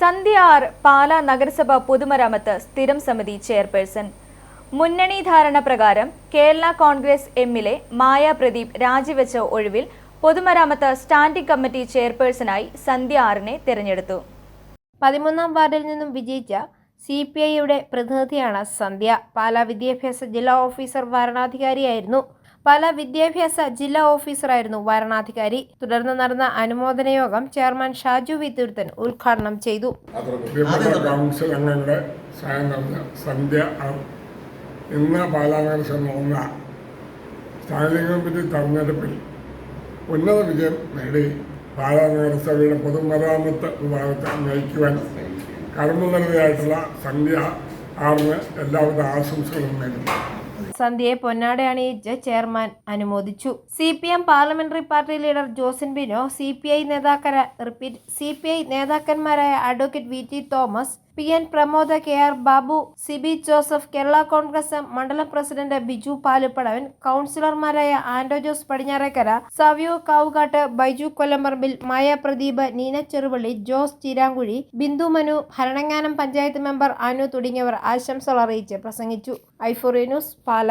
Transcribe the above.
സന്ധ്യ പാല പാലാ നഗരസഭ പൊതുമരാമത്ത് സ്ഥിരം സമിതി ചെയർപേഴ്സൺ. മുന്നണി ധാരണ പ്രകാരം കേരള കോൺഗ്രസ് എമ്മിലെ മായ പ്രദീപ് രാജിവെച്ച ഒഴിവിൽ പൊതുമരാമത്ത് സ്റ്റാൻഡിംഗ് കമ്മിറ്റി ചെയർപേഴ്സണായി സന്ധ്യ ആറിനെ തിരഞ്ഞെടുത്തു. പതിമൂന്നാം വാർഡിൽ നിന്നും വിജയിച്ച സി പി ഐയുടെ പ്രതിനിധിയാണ് സന്ധ്യ. പാലാ വിദ്യാഭ്യാസ ജില്ലാ ഓഫീസർ വരണാധികാരിയായിരുന്നു. പാലാ വിദ്യാഭ്യാസ ജില്ലാ ഓഫീസറായിരുന്നു വരണാധികാരി. തുടർന്ന് നടന്ന അനുമോദന യോഗം ചെയർമാൻ ഷാജു വിത്തുരുത്തൻ ഉദ്ഘാടനം ചെയ്തു. കൗൺസിൽ അംഗങ്ങളുടെ സഹായം നടന്ന സന്ധ്യ ഇന്ന് നടന്ന സ്റ്റാൻഡിംഗ് കമ്മിറ്റി തെരഞ്ഞെടുപ്പിൽ ഉന്നത വിജയം നേടി. പാലാ നഗരസഭയുടെ പൊതുമരാമത്ത് വിഭാഗത്തെ നയിക്കുവാൻ കർമ്മനിരതയായിട്ടുള്ള സന്ധ്യ ആറിന് എല്ലാവിധ ആശംസകളും നേരുന്നു. സന്ധ്യയെ പൊന്നാട അണിയിച്ച് ചെയർമാൻ അനുമോദിച്ചു. C P M parliamentary party leader Josin Bino C P I നേതാക്കര repeat C P I നേതാക്കന്മാരായ advocate V T Thomas P N Pramoda K R Babu C B Joseph Kerala Congress മണ്ഡലം president Biju Paluppadavan കൗൺസിലർമാരായ Anto Jose Padinjarekkara സവ്യോ Kavukattu Baiju Kollamparambil Maya Pradeep Neena Cheruvally Jose Cheerankuzhi Bindu Manu Bharananganam panchayat member Anu തുടങ്ങിയവർ ആശംസകൾ അറിയിച്ച് പ്രസംഗിച്ചു. ഐഫോറി news പാല.